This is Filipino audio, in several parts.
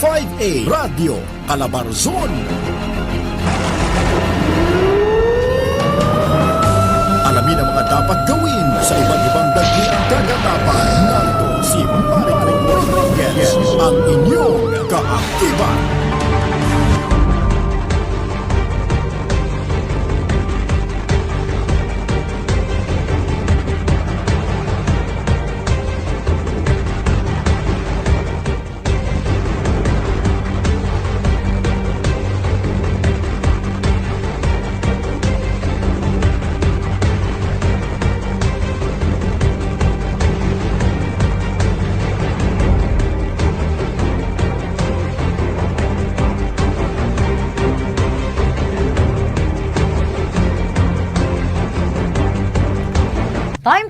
5A Radio Calabarzon. Alamin ang mga dapat gawin sa iba't ibang dakilang kaganapan. Narito si Marico Rodriguez, ang inyong kaaktiban.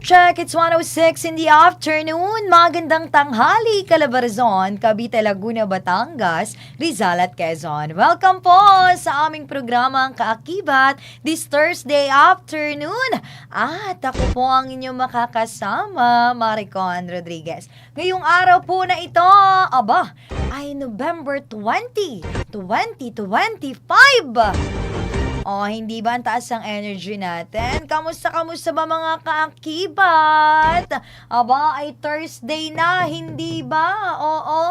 Check, it's 106 in the afternoon. Magandang tanghali, Calabarzon, Cavite, Laguna, Batangas, Rizal at Quezon. Welcome po sa aming programang Kaakibat this Thursday afternoon. At ako po ang inyong makakasama, Maricon Rodriguez. Ngayong araw po na ito, aba, ay November 20, 2025. Oh, hindi ba ang taas ang energy natin? Kamusta, kamusta ba mga kaakibat? Aba, ay Thursday na, hindi ba? Oo.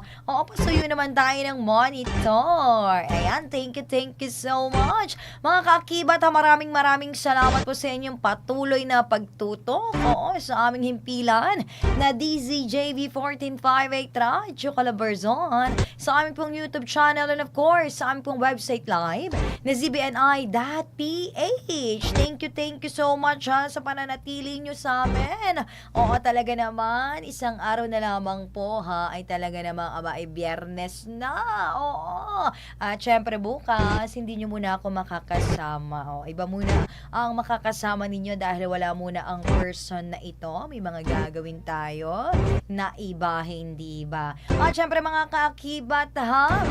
Oo, pasuyo naman tayo ng monitor. Ayan, thank you, thank you so much. Mga kaakibat, ha, maraming maraming salamat po sa inyong patuloy na pagtutok. Oo, sa aming himpilan na DZJV 1458 Radyo Calabarzon. Sa aming pong YouTube channel and of course, sa aming pong website live na zbni.ph. Thank you, thank you so much ha, sa pananatili nyo sa amin. Oo, talaga naman, isang araw na lamang po ha, ay talaga namang aba, ay biyernes na. Oo. At syempre bukas, hindi nyo muna ako makakasama. O, iba muna ang makakasama ninyo dahil wala muna ang person na ito. May mga gagawin tayo na iba, hindi ba? At syempre mga kaakibat ha,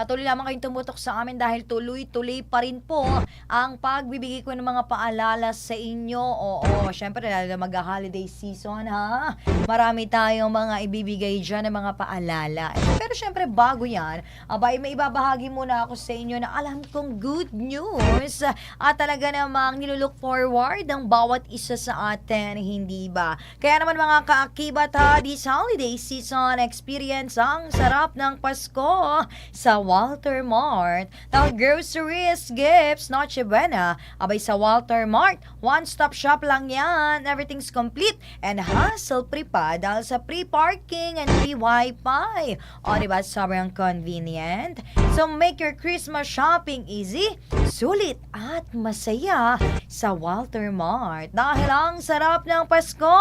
Patuloy lamang kayong tumutok sa amin dahil tuloy-tuloy pa rin po ang pagbibigay ko ng mga paalala sa inyo. Oo, syempre lalo na mag-holiday season ha. Marami tayong mga ibibigay dyan ng mga paalala. Pero syempre bago yan, abay may ibabahagi muna ako sa inyo na alam kong good news. At talaga namang nilulook forward ang bawat isa sa atin, hindi ba? Kaya naman mga kaakibat ha, this holiday season experience ang sarap ng Pasko sa Walter Mart. Now, groceries, gifts, Noche Buena. Abay sa Walter Mart, one-stop shop lang yan. Everything's complete and hassle-free pa dahil sa free parking and free wifi. O, diba? Sobrang convenient. So, make your Christmas shopping easy, sulit at masaya sa Walter Mart. Dahil ang sarap ng Pasko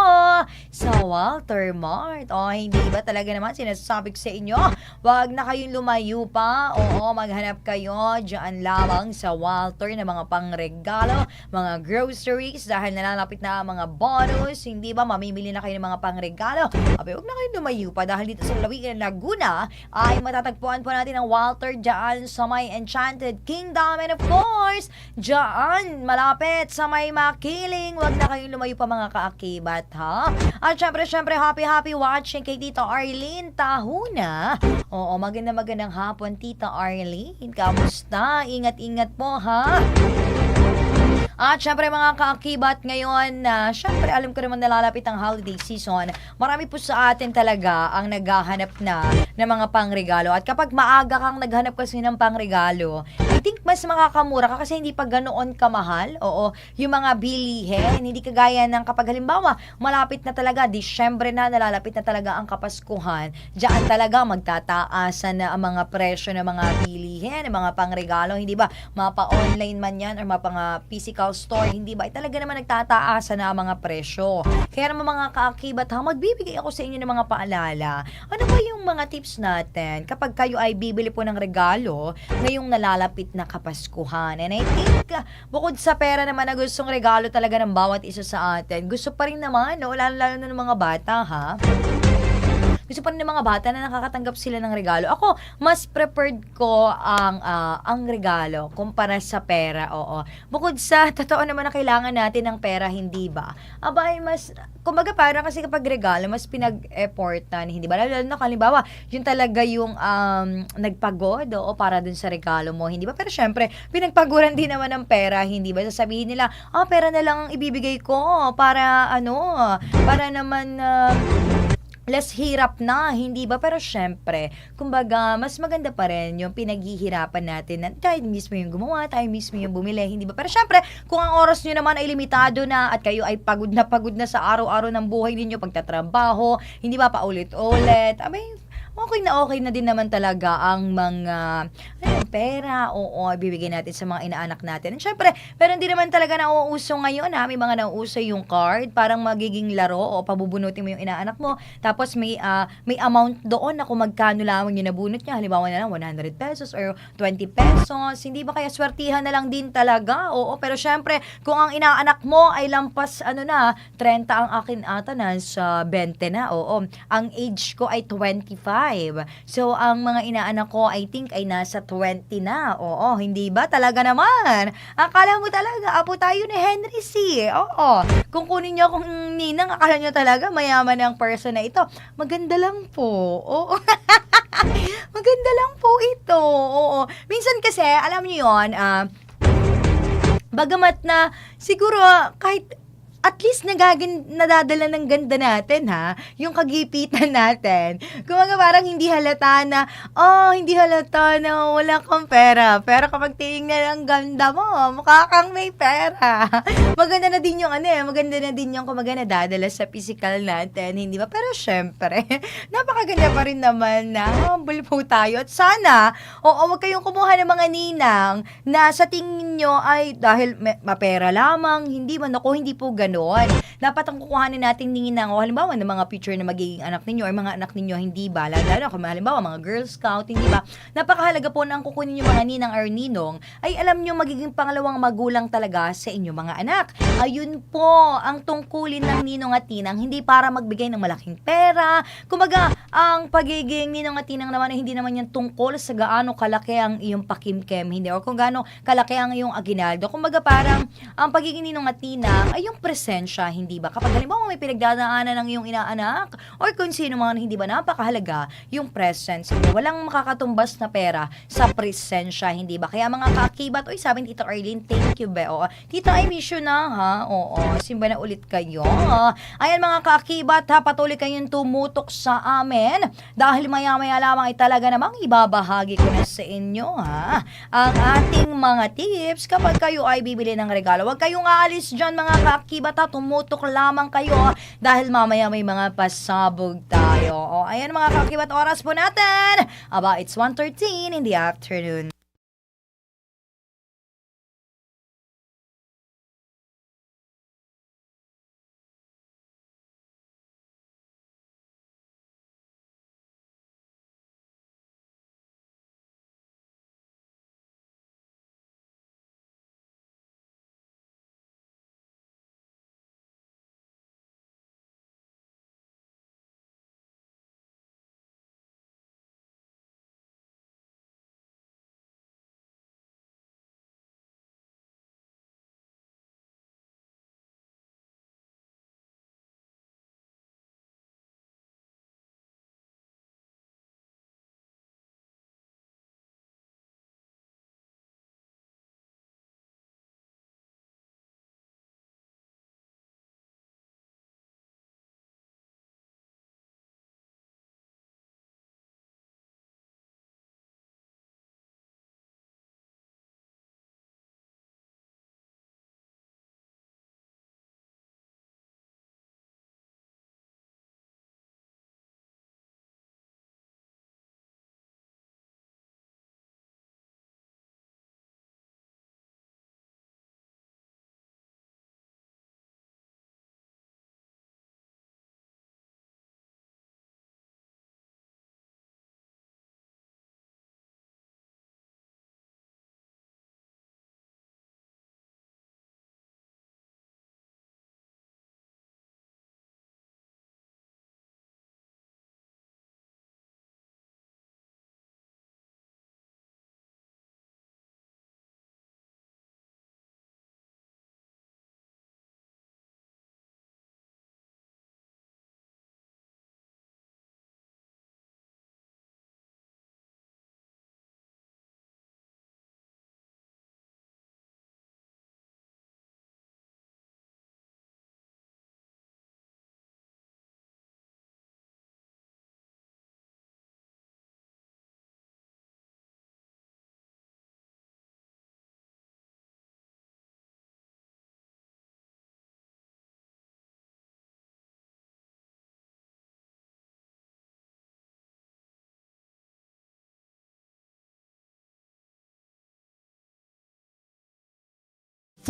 sa Walter Mart. O, hindi ba talaga naman sinasabi sa inyo, wag na kayong lumayo pa. Oo, maghanap kayo dyan lamang sa Walter ng mga pangregalo, mga groceries dahil nalalapit na ang mga bonus. Hindi ba mamimili na kayo ng mga pangregalo? Abi, wag na kayong lumayo pa dahil dito sa Lawigan, Laguna ay matatagpuan po natin ang Walter dyan sa may Enchanted Kingdom and of course, dyan malapit sa may Makiling. Wag na kayong lumayo pa mga kaakibat ha. At syempre, syempre, happy happy watching kay Tito Arlene Tahuna. Oo, maganda magandang hapon Tita Arlene. Kamusta? Ingat-ingat po ha. At syempre mga kaakibat ngayon na syempre alam ko naman nalalapit ang holiday season. Marami po sa atin talaga ang naghahanap na ng mga pangregalo. At kapag maaga kang naghanap kasi ng pangregalo, I think mas makakamura ka kasi hindi pa ganoon kamahal. Oo, yung mga bilihin, hindi kagaya ng kapag halimbawa, malapit na talaga, Disyembre na, nalalapit na talaga ang Kapaskuhan. Diyan talaga magtataasan na ang mga presyo ng mga bilihin, ng mga pangregalo, hindi ba? Mapa-online man yan or mapa physical store, hindi ba? Ay, talaga naman nagtataasan na ang mga presyo. Kaya naman mga kaakibat ha, magbibigay ako sa inyo ng mga paalala. Ano ba yung mga tips natin kapag kayo ay bibili po ng regalo ngayong nalalapit na Kapaskuhan? And I think, bukod sa pera naman na gustong regalo talaga ng bawat isa sa atin, gusto pa rin naman, no? lalo-lalo na ng mga bata ha, gusto pa rin ng mga bata na nakakatanggap sila ng regalo. Ako, mas preferred ko ang ah, ang regalo kumpara sa pera, oo. Bukod sa totoo naman na kailangan natin ng pera, hindi ba? Aba, ay mas, kumbaga parang kasi kapag regalo, mas pinag-effortan, hindi ba? Lalo na kalimbawa, yun talaga yung um, nagpagod, oo, para dun sa regalo mo, hindi ba? Pero syempre, pinagpaguran din naman ng pera, hindi ba? Sasabihin nila, ah, pera na lang ang ibibigay ko para, ano, para naman, ah, less hirap na, hindi ba? Pero syempre, kumbaga, mas maganda pa rin yung pinaghihirapan natin na tayo mismo yung gumawa, tayo mismo yung bumili, hindi ba? Pero syempre, kung ang oras nyo naman ay limitado na at kayo ay pagod na pagod na sa araw-araw ng buhay ninyo, pagtatrabaho, hindi ba paulit-ulit, abay, okay na okay na din naman talaga ang mga ano, pera, oo, bibigyan natin sa mga inaanak natin. And syempre, pero hindi naman talaga nauuso ngayon ha, may mga nauuso yung card, parang magiging laro o pabubunutin mo yung inaanak mo, tapos may ah, may amount doon na kung magkano lamang yung nabunot niya, halimbawa na lang 100 pesos or 20 pesos, hindi ba kaya swertihan na lang din talaga? Oo, pero syempre, kung ang inaanak mo ay lampas ano na, 30 ang akin ata na sa 20 na, oo. Ang age ko ay 25. So, ang mga inaanak ko, I think, ay nasa 20 na. Oo, hindi ba? Talaga naman. Akala mo talaga, apo tayo ni Henry C. Oo. Kung kunin niyo akong ninang, akala niyo talaga mayaman ang person na ito. Maganda lang po. Oo. Maganda lang po ito. Oo. Minsan kasi, alam niyo yon ah, bagamat na siguro kahit at least nagagin, nadadala ng ganda natin ha, yung kagipitan natin. Kumaga parang hindi halata na, oh, hindi halata na wala kang pera. Pero kapag tinignan ang ganda mo, mukha kang may pera. maganda na din yung ano eh, maganda na din yung kumaga nadadala sa physical natin, hindi ba? Pero syempre, napakaganda pa rin naman na humble po tayo. At sana, oo, wag kayong kumuha ng mga ninang na sa tingin nyo ay dahil may, mapera lamang, hindi man ako, hindi po ganon. Dapat ang kukuhanin nating ninang o halimbawa ng mga future na magiging anak ninyo or mga anak ninyo, hindi ba? Lalo kung halimbawa mga Girl Scout, hindi ba? Napakahalaga po na ang kukunin yung mga ninang or ninong ay alam nyo magiging pangalawang magulang talaga sa inyong mga anak. Ayun po ang tungkulin ng ninong at tinang, hindi para magbigay ng malaking pera. Kumaga, ang pagiging ninong at tinang naman ay hindi naman yan tungkol sa gaano kalaki ang iyong pakimkem, hindi, or kung gaano kalaki ang iyong aginaldo. Kumaga parang ang pagiging ninong at tinang ay yung presensya, hindi ba? Kapag halimbawa may pinagdadaanan ng iyong inaanak or kung sino man, hindi ba napakahalaga yung presence. Hindi, walang makakatumbas na pera sa presensya, hindi ba? Kaya mga kakibat, oy sabi ni Tita Arlene, thank you, be. Oo. Tita, I miss you na, ha? Oo, simba na ulit kayo. Ayan mga kakibat, ha, patuloy kayong tumutok sa amin dahil maya-maya lamang ay talaga namang ibabahagi ko na sa inyo, ha? Ang ating mga tips kapag kayo ay bibili ng regalo. Huwag kayong aalis dyan mga kakibat, ha? Tumutok lamang kayo ha? dahil mamaya may mga pasabog tayo. O, ayan mga kakibat, oras po natin. Aba, it's 1.13 in the afternoon.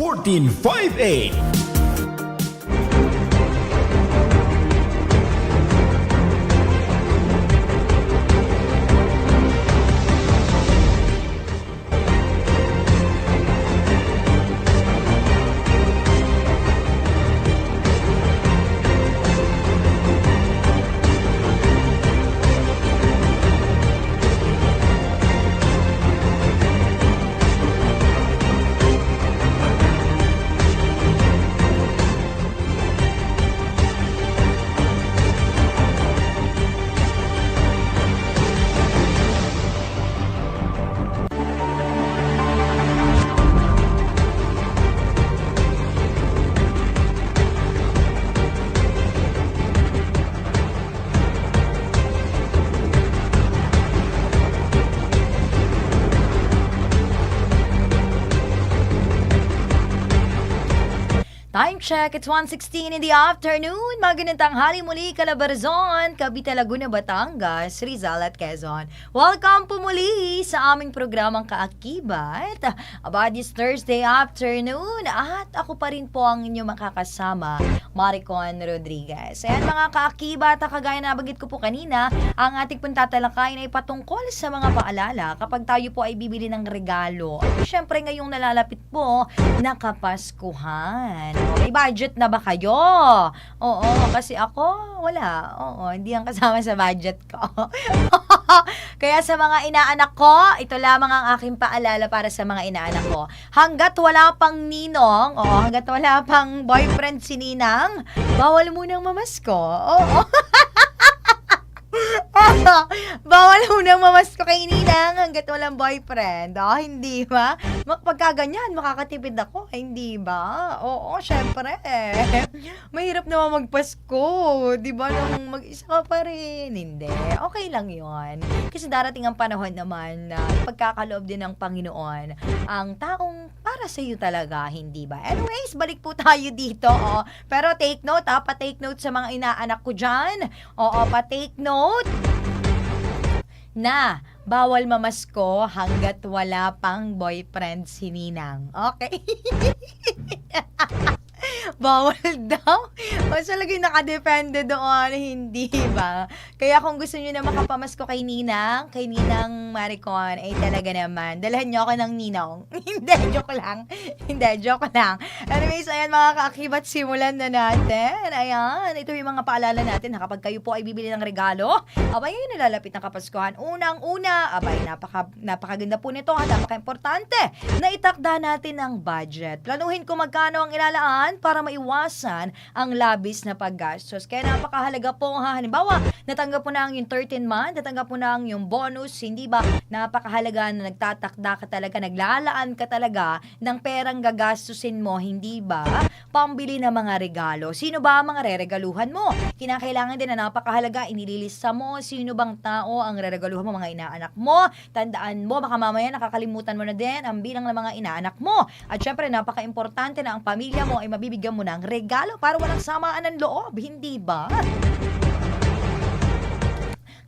1458. Check, it's 1.16 in the afternoon. Magandang tanghali muli, Calabarzon, Cavite, Laguna, Batangas, Rizal at Quezon. Welcome po muli sa aming programang Kaakibat. About this Thursday afternoon. At ako pa rin po ang inyong makakasama, Maricon Rodriguez. Ayan mga Kaakibat, kagaya na bagit ko po kanina, ang ating pong tatalakayin ay patungkol sa mga paalala kapag tayo po ay bibili ng regalo. At syempre ngayong nalalapit po, nakapaskuhan. May budget na ba kayo? Oo, kasi ako, wala. Oo, hindi ang kasama sa budget ko. Kaya sa mga inaanak ko, ito lamang ang aking paalala para sa mga inaanak ko. Hanggat wala pang ninong, o hanggat wala pang boyfriend si Ninang, bawal munang mamasko. Oo. Bawal munang mamasko kay Ninang hanggat walang boyfriend. Oh, hindi ba? Mak- Pagka ganyan, makakatipid ako. Ay, Hindi ba? Oo, syempre. Mahirap naman magpasko. Di ba? Nung mag-isa ka pa rin. Hindi. Okay lang yon Kasi darating ang panahon naman na pagkakaloob din ng Panginoon ang taong para sa iyo talaga, hindi ba? Anyways, balik po tayo dito. Oh. Pero take note, ha? Pa-take note sa mga inaanak ko dyan. Oo, pa-take note na bawal mamasko hanggat wala pang boyfriend si Ninang. Okay? bawal daw. Mas lagi nakadepende doon, hindi ba? Kaya kung gusto niyo na makapamasko kay Ninang, kay Ninang Maricon, ay talaga naman, dalhan niyo ako ng Ninong. hindi, joke lang. hindi, joke lang. Anyways, ayan mga kaakibat, simulan na natin. Ayan, ito yung mga paalala natin na kapag kayo po ay bibili ng regalo, abay yun nalalapit ng Kapaskuhan. Unang-una, abay, napaka, napakaganda po nito at napaka-importante na itakda natin ang budget. Planuhin kung magkano ang ilalaan para maiwasan ang labis na paggastos. Kaya napakahalaga po, ha, halimbawa, natanggap mo na ang yung 13 month, natanggap mo na ang yung bonus, hindi ba napakahalaga na nagtatakda ka talaga, naglalaan ka talaga ng perang gagastusin mo, hindi ba? Pambili ng mga regalo. Sino ba ang mga reregaluhan mo? Kinakailangan din na napakahalaga, inililista mo, sino bang tao ang reregaluhan mo, mga inaanak mo. Tandaan mo, baka mamaya nakakalimutan mo na din ang bilang ng mga inaanak mo. At syempre, napaka-importante na ang pamilya mo ay mabibigyan mo ng regalo para walang samaan ng loob, hindi ba?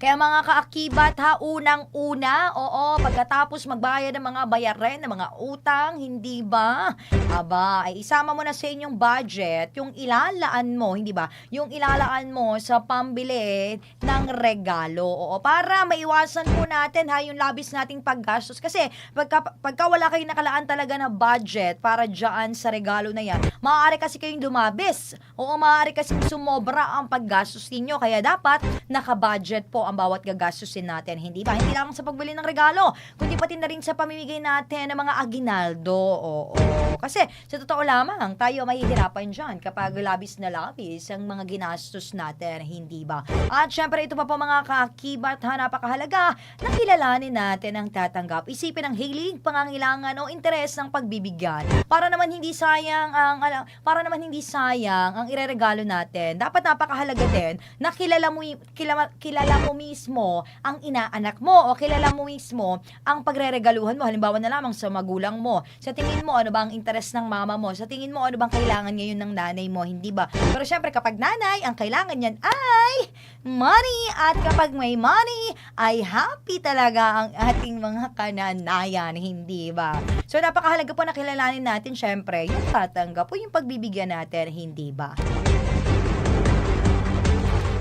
Kaya mga kaakibat ha, unang-una, oo, pagkatapos magbayad ng mga bayarin, ng mga utang, hindi ba? Aba, ay isama mo na sa inyong budget yung ilalaan mo, hindi ba? Yung ilalaan mo sa pambili ng regalo, oo, para maiwasan po natin ha, yung labis nating paggastos. Kasi pagka, pagka wala kayong nakalaan talaga na budget para dyan sa regalo na yan, maaari kasi kayong dumabis. Oo, maaari kasi sumobra ang paggastos ninyo. Kaya dapat naka-budget po bawat gagastusin natin. Hindi ba? Hindi lang sa pagbili ng regalo, kundi pati na rin sa pamimigay natin ng mga aginaldo. Oo. Kasi sa totoo lamang, tayo mahihirapan dyan kapag labis na labis ang mga ginastos natin. Hindi ba? At syempre ito pa po mga kakibat ha, napakahalaga na kilalanin natin ang tatanggap. Isipin ang hilig, pangangailangan o interes ng pagbibigyan. Para naman hindi sayang ang ala- para naman hindi sayang ang ireregalo natin. Dapat napakahalaga din na kilala mo kilala, kilala mo mismo ang inaanak mo o kilala mo mismo ang pagreregaluhan mo. Halimbawa na lamang sa magulang mo. Sa tingin mo, ano ba ang interes ng mama mo? Sa tingin mo, ano bang kailangan ngayon ng nanay mo? Hindi ba? Pero syempre, kapag nanay, ang kailangan niyan ay money. At kapag may money, ay happy talaga ang ating mga kananayan. Hindi ba? So, napakahalaga po na kilalanin natin, syempre, yung tatanggap o yung pagbibigyan natin. Hindi ba?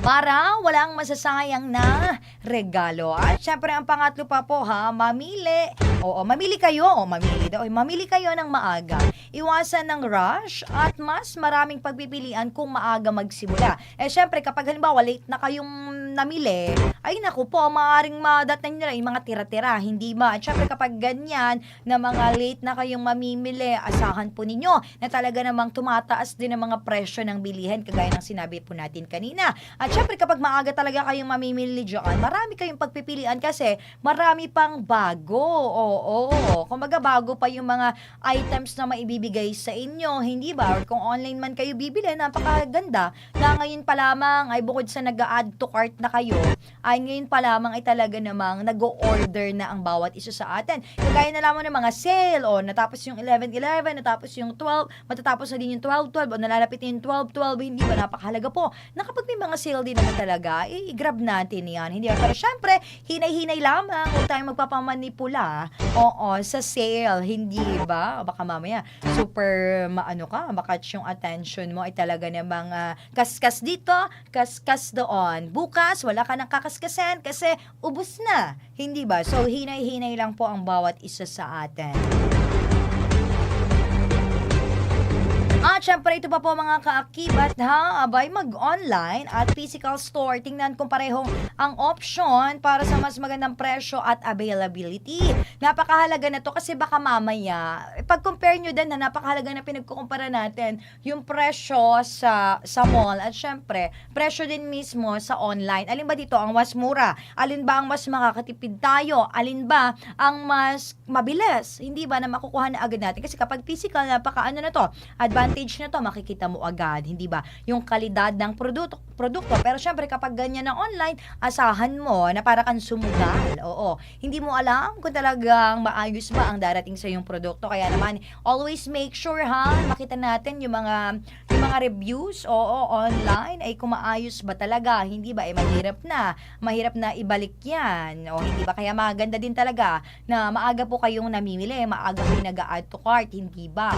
Para walang masasayang na regalo. At syempre, ang pangatlo pa po ha, mamili. Oo, mamili kayo. O, mamili daw. Mamili kayo ng maaga. Iwasan ng rush at mas maraming pagpipilian kung maaga magsimula. Eh, syempre, kapag halimbawa late na kayong namili, ay naku po, maaaring madating nila yung mga tira-tira. Hindi ba? At syempre, kapag ganyan na mga late na kayong mamimili, asahan po ninyo na talaga namang tumataas din ang mga presyo ng bilihin, kagaya ng sinabi po natin kanina. At syempre, kapag maaga talaga kayong mamimili dyan, marami kayong pagpipilian kasi marami pang bago. Oo, Kumbaga, bago pa yung mga items na maibibigay sa inyo, hindi ba? Or kung online man kayo bibili, napakaganda na ngayon pa lamang ay bukod sa nag-add to cart na kayo, ay ngayon pa lamang ay talaga namang nag-order na ang bawat isa sa atin. Kagaya na lamang ng mga sale, o natapos yung 11-11, natapos yung 12, matatapos na din yung 12-12, o nalalapit na yung 12-12, hindi ba napakahalaga po na kapag may mga sale din naman talaga, i-grab natin yan. Hindi ba? Pero syempre, hinay-hinay lamang, huwag tayong magpapamanipula, oo, sa sale, hindi ba? Baka mamaya, super maano ka, baka yung attention mo ay talaga namang ah, kaskas dito, kaskas doon. Bukas, wala ka nang kakaskasan kasi ubus na. Hindi ba? So, hinay-hinay lang po ang bawat isa sa atin. At syempre, ito pa po mga kaakibat ha, abay mag-online at physical store. Tingnan kung parehong ang option para sa mas magandang presyo at availability. Napakahalaga na to kasi baka mamaya, eh, pag-compare nyo din na napakahalaga na pinagkukumpara natin yung presyo sa, sa mall at syempre, presyo din mismo sa online. Alin ba dito ang mas mura? Alin ba ang mas makakatipid tayo? Alin ba ang mas mabilis? Hindi ba na makukuha na agad natin? Kasi kapag physical, napaka ano na to, advantage na to, makikita mo agad, hindi ba? Yung kalidad ng produkto, produkto. Pero syempre, kapag ganyan na online, asahan mo na para kang sumugal. Oo. Hindi mo alam kung talagang maayos ba ang darating sa yung produkto. Kaya naman, always make sure ha, makita natin yung mga yung mga reviews, oo, online, ay kung maayos ba talaga, hindi ba, eh mahirap na, mahirap na ibalik yan, o hindi ba, kaya maganda din talaga na maaga po kayong namimili, maaga kayo nag-add to cart, hindi ba?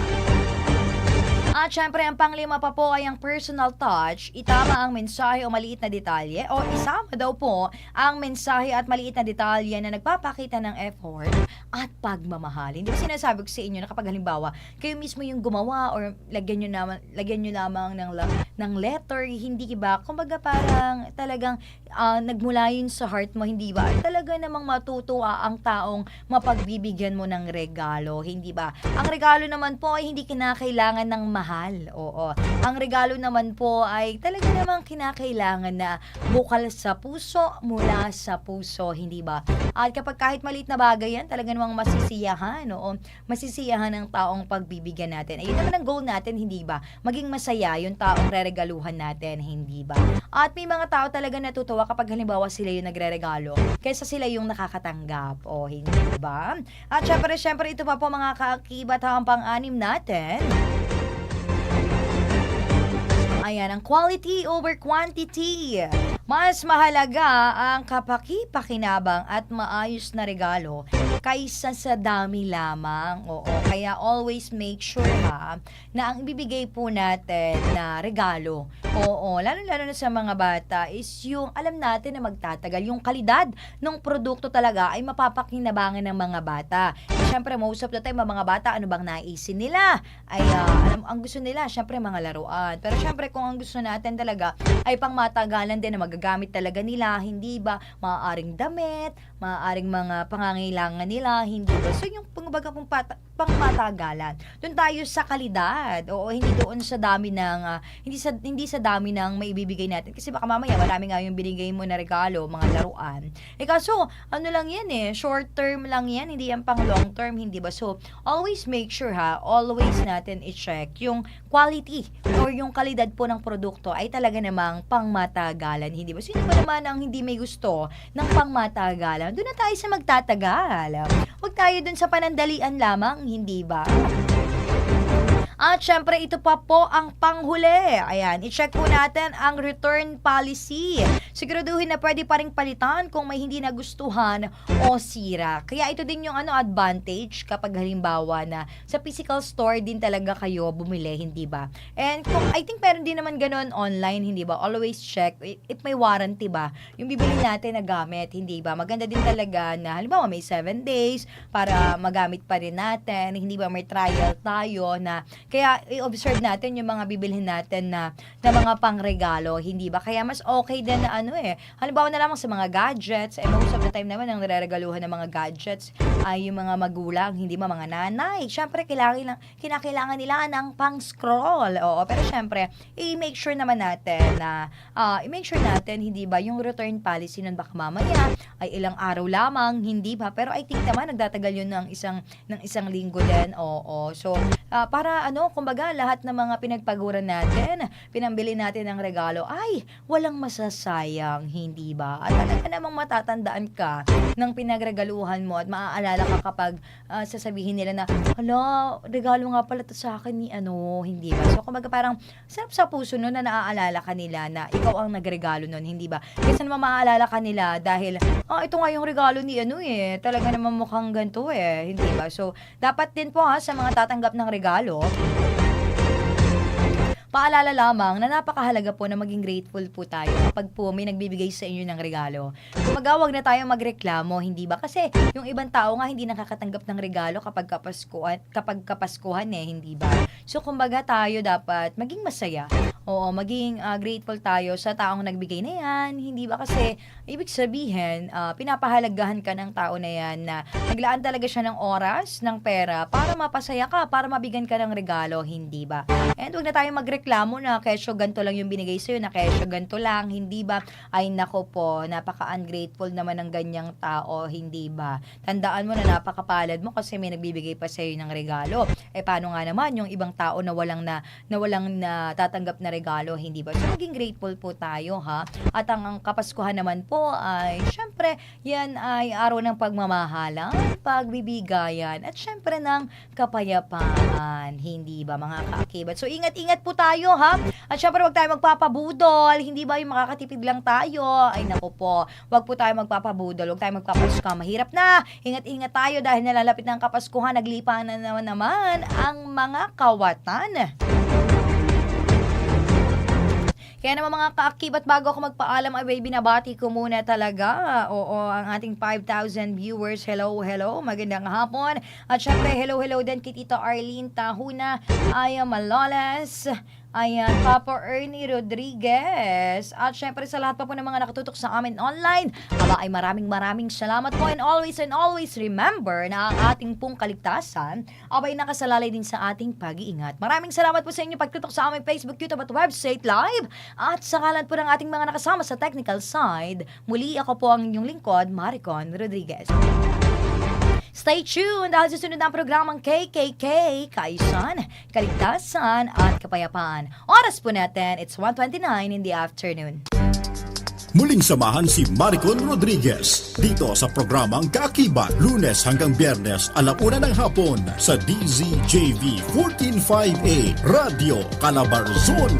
At syempre, ang panglima pa po ay ang personal touch. Itama ang mensahe o maliit na detalye o isama daw po ang mensahe at maliit na detalye na nagpapakita ng effort at pagmamahal. Hindi sinasabi ko sa inyo na kapag halimbawa, kayo mismo yung gumawa or lagyan nyo naman, lagyan nyo lamang ng, ng letter, hindi ba? Kumbaga parang talagang ah, nagmula yun sa heart mo, hindi ba? Talaga namang matutuwa ang taong mapagbibigyan mo ng regalo, hindi ba? Ang regalo naman po ay hindi kinakailangan ng mahal. Oo. Ang regalo naman po ay talaga namang kinakailangan na bukal sa puso, mula sa puso, hindi ba? At kapag kahit maliit na bagay yan, talaga namang masisiyahan, oo. Masisiyahan ng taong pagbibigyan natin. Ayun naman ang goal natin, hindi ba? Maging masaya yung taong reregaluhan natin, hindi ba? At may mga tao talaga natutuwa kapag halimbawa sila yung nagre-regalo kaysa sila yung nakakatanggap, o hindi ba? At syempre, syempre, ito pa po mga kaakibat ang pang-anim natin. Ayan, ang quality over quantity. Mas mahalaga ang kapaki-pakinabang at maayos na regalo kaysa sa dami lamang. Oo, kaya always make sure ha na ang ibibigay po natin na regalo, oo, lalo-lalo na sa mga bata is yung alam natin na magtatagal. Yung kalidad ng produkto talaga ay mapapakinabangan ng mga bata. Siyempre, most of the time, mga bata, ano bang naisin nila? Ay, ah, alam, ang gusto nila, syempre, mga laruan. Pero syempre, kung ang gusto natin talaga ay pang matagalan din na magagamit talaga nila, hindi ba maaaring damit, maaaring mga pangangailangan nila, hindi ba? So, yung pangbaga pang pata- pangmatagalan. Doon tayo sa kalidad. Oo, hindi doon sa dami ng ah, hindi sa hindi sa dami ng maibibigay natin kasi baka mamaya marami nga yung binigay mo na regalo, mga laruan. Eh kaso, ano lang yan eh, short term lang yan, hindi yan pang long term, hindi ba? So, always make sure ha, always natin i-check yung quality or yung kalidad po ng produkto ay talaga namang pangmatagalan, hindi ba? Sino ba naman ang hindi may gusto ng pangmatagalan? Doon na tayo sa magtatagal. Huwag tayo dun sa panandalian lamang, hindi ba? At syempre, ito pa po ang panghuli. Ayan, i-check po natin ang return policy. Siguraduhin na pwede pa rin palitan kung may hindi nagustuhan o sira. Kaya ito din yung ano advantage kapag halimbawa na sa physical store din talaga kayo bumili, hindi ba? And kung I think meron din naman ganun online, hindi ba? Always check if may warranty ba yung bibili natin na gamit, hindi ba? Maganda din talaga na halimbawa may 7 days para magamit pa rin natin, hindi ba may trial tayo na kaya i-observe natin yung mga bibilhin natin na, na mga pangregalo, hindi ba? Kaya mas okay din na ano eh. Halimbawa na lamang sa mga gadgets, eh most of the time naman ang nireregaluhan ng mga gadgets ay yung mga magulang, hindi ba mga nanay. Siyempre, kailangan, kinakailangan nila ng pang-scroll. Oo, pero siyempre, i-make sure naman natin na, ah, i-make sure natin, hindi ba, yung return policy nun baka mamaya ay ilang araw lamang, hindi ba? Pero I think naman, nagtatagal yun ng isang, ng isang linggo din. Oo, so, ah, para ano, kumbaga, lahat ng mga pinagpaguran natin, pinambili natin ng regalo, ay, walang masasayang, hindi ba? At talaga namang matatandaan ka ng pinagregaluhan mo at maaalala ka kapag ah, sasabihin nila na, hala, regalo nga pala to sa akin ni ano, hindi ba? So, kumbaga parang, sarap sa puso nun na naaalala ka nila na ikaw ang nagregalo nun, hindi ba? Kasi naman maaalala ka nila dahil, ah, ito nga yung regalo ni ano eh, talaga naman mukhang ganito eh, hindi ba? So, dapat din po ha, sa mga tatanggap ng regalo, Paalala lamang na napakahalaga po na maging grateful po tayo kapag po may nagbibigay sa inyo ng regalo. Kumaga, wag na tayo magreklamo, hindi ba? Kasi yung ibang tao nga hindi nakakatanggap ng regalo kapag kapaskuhan, kapag kapaskuhan eh, hindi ba? So, kumbaga tayo dapat maging masaya. Oo, maging ah, grateful tayo sa taong nagbigay na yan. Hindi ba? Kasi, ibig sabihin, ah, pinapahalagahan ka ng tao na yan na naglaan talaga siya ng oras, ng pera, para mapasaya ka, para mabigyan ka ng regalo, hindi ba? And huwag na tayo magreklamo na kesyo ganito lang yung binigay sa'yo, na kesyo ganito lang, hindi ba? Ay nako po, napaka-ungrateful naman ng ganyang tao, hindi ba? Tandaan mo na napakapalad mo kasi may nagbibigay pa sa'yo ng regalo. Eh paano nga naman yung ibang tao na walang na, na walang na tatanggap na regalo, hindi ba? So maging grateful po tayo ha. At ang, ang kapaskuhan naman po ay syempre yan ay araw ng pagmamahalan, pagbibigayan at syempre ng kapayapaan, hindi ba mga kaakibat? So ingat-ingat po tayo ha. At syempre wag tayo magpapabudol, hindi ba yung makakatipid lang tayo? Ay nako po, wag po tayo magpapabudol, wag tayo magpapaska. Mahirap na. Ingat-ingat tayo dahil nalalapit ng kapaskuhan, naglipa na naman naman ang mga kawatan. Kaya naman mga kaakibat bago ako magpaalam ay binabati ko muna talaga. Oo, ang ating 5,000 viewers. Hello, hello. Magandang hapon. At syempre, hello, hello din kay Tita Arlene Tahuna, Aya Maloles, Ayan, Papa Ernie Rodriguez. At syempre sa lahat pa po ng mga nakatutok sa amin online, aba ay maraming maraming salamat po and always and always remember na ang ating pong kaligtasan abay nakasalalay din sa ating pag-iingat. Maraming salamat po sa inyo pagtutok sa aming Facebook, YouTube at website live. At sa kalan po ng ating mga nakasama sa technical side, muli ako po ang inyong lingkod, Maricon Rodriguez. Stay tuned dahil susunod ang programang KKK, Kaisan, Kaligtasan at Kapayapaan. Oras po natin, it's 1.29 in the afternoon. Muling samahan si Maricon Rodriguez dito sa programang Kaakibat lunes hanggang biyernes alauna ng hapon sa DZJV 145A Radio Calabarzon